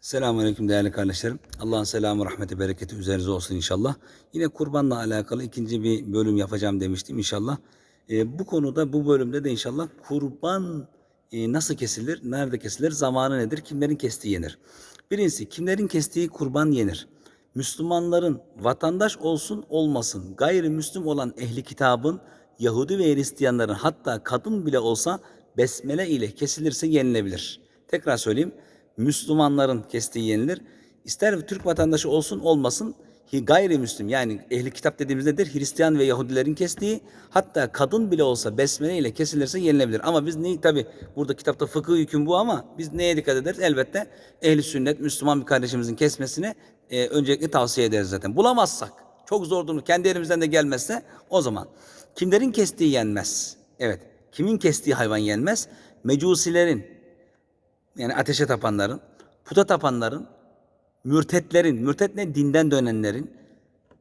Selamünaleyküm değerli kardeşlerim. Allah'ın selamı, rahmeti, bereketi üzerinize olsun inşallah. Yine kurbanla alakalı ikinci bir bölüm yapacağım demiştim inşallah. Ee, bu konuda bu bölümde de inşallah kurban e, nasıl kesilir, nerede kesilir, zamanı nedir, kimlerin kestiği yenir. Birincisi kimlerin kestiği kurban yenir. Müslümanların vatandaş olsun olmasın gayrimüslim olan ehli kitabın Yahudi ve Hristiyanların hatta kadın bile olsa besmele ile kesilirse yenilebilir. Tekrar söyleyeyim. Müslümanların kestiği yenilir. İster Türk vatandaşı olsun olmasın gayrimüslim yani ehli kitap dediğimiz nedir? Hristiyan ve Yahudilerin kestiği hatta kadın bile olsa besmele ile kesilirse yenilebilir. Ama biz ne tabi burada kitapta fıkıh hüküm bu ama biz neye dikkat ederiz? Elbette ehli sünnet Müslüman bir kardeşimizin kesmesini e, öncelikle tavsiye ederiz zaten. Bulamazsak çok zor durum kendi elimizden de gelmezse o zaman kimlerin kestiği yenmez. Evet kimin kestiği hayvan yenmez? Mecusilerin yani ateşe tapanların, puta tapanların, mürtetlerin, mürtet ne? Dinden dönenlerin,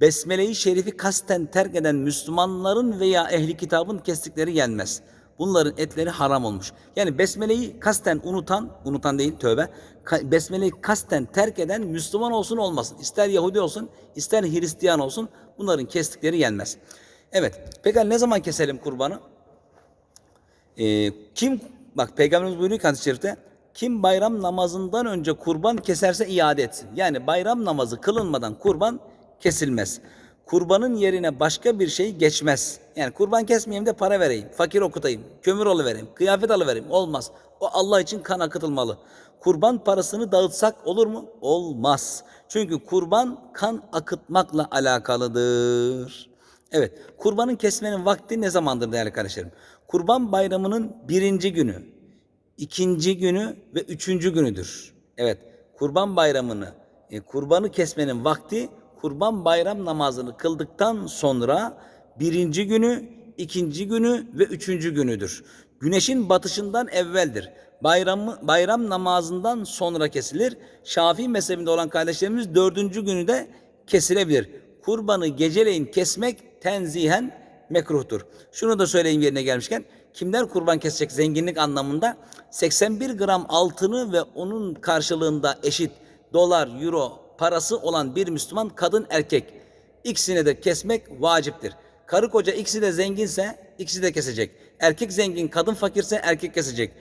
Besmele-i Şerif'i kasten terk eden Müslümanların veya ehli kitabın kestikleri yenmez. Bunların etleri haram olmuş. Yani Besmele'yi kasten unutan, unutan değil tövbe, Besmele'yi kasten terk eden Müslüman olsun olmasın. İster Yahudi olsun, ister Hristiyan olsun bunların kestikleri yenmez. Evet, peki ne zaman keselim kurbanı? Ee, kim bak peygamberimiz buyuruyor ki hadis-i şerifte kim bayram namazından önce kurban keserse iade etsin. Yani bayram namazı kılınmadan kurban kesilmez. Kurbanın yerine başka bir şey geçmez. Yani kurban kesmeyeyim de para vereyim, fakir okutayım, kömür alıvereyim, kıyafet alıvereyim. Olmaz. O Allah için kan akıtılmalı. Kurban parasını dağıtsak olur mu? Olmaz. Çünkü kurban kan akıtmakla alakalıdır. Evet, kurbanın kesmenin vakti ne zamandır değerli kardeşlerim? Kurban bayramının birinci günü, ikinci günü ve üçüncü günüdür. Evet, kurban bayramını, e, kurbanı kesmenin vakti kurban bayram namazını kıldıktan sonra birinci günü, ikinci günü ve üçüncü günüdür. Güneşin batışından evveldir. Bayramı, bayram namazından sonra kesilir. Şafii mezhebinde olan kardeşlerimiz dördüncü günü de kesilebilir. Kurbanı geceleyin kesmek tenzihen mekruhtur. Şunu da söyleyeyim yerine gelmişken. Kimler kurban kesecek zenginlik anlamında? 81 gram altını ve onun karşılığında eşit dolar, euro parası olan bir Müslüman kadın erkek. İkisine de kesmek vaciptir. Karı koca ikisi de zenginse ikisi de kesecek. Erkek zengin, kadın fakirse erkek kesecek.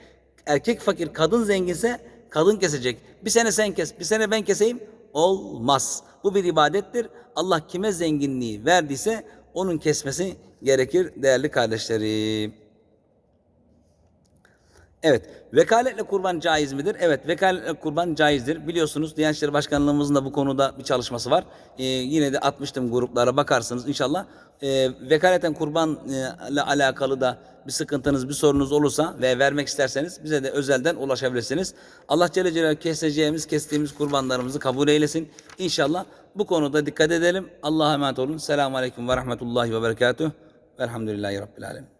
Erkek fakir, kadın zenginse kadın kesecek. Bir sene sen kes, bir sene ben keseyim. Olmaz. Bu bir ibadettir. Allah kime zenginliği verdiyse onun kesmesi gerekir değerli kardeşlerim. Evet, vekaletle kurban caiz midir? Evet, vekaletle kurban caizdir. Biliyorsunuz Diyanet İşleri Başkanlığımızın da bu konuda bir çalışması var. Ee, yine de atmıştım gruplara bakarsınız inşallah. Ee, vekaleten kurban ile alakalı da bir sıkıntınız, bir sorunuz olursa ve vermek isterseniz bize de özelden ulaşabilirsiniz. Allah Celle Celaluhu keseceğimiz, kestiğimiz kurbanlarımızı kabul eylesin. İnşallah bu konuda dikkat edelim. Allah'a emanet olun. Selamun Aleyküm ve Rahmetullahi ve Berekatuhu. Velhamdülillahi Rabbil Alemin.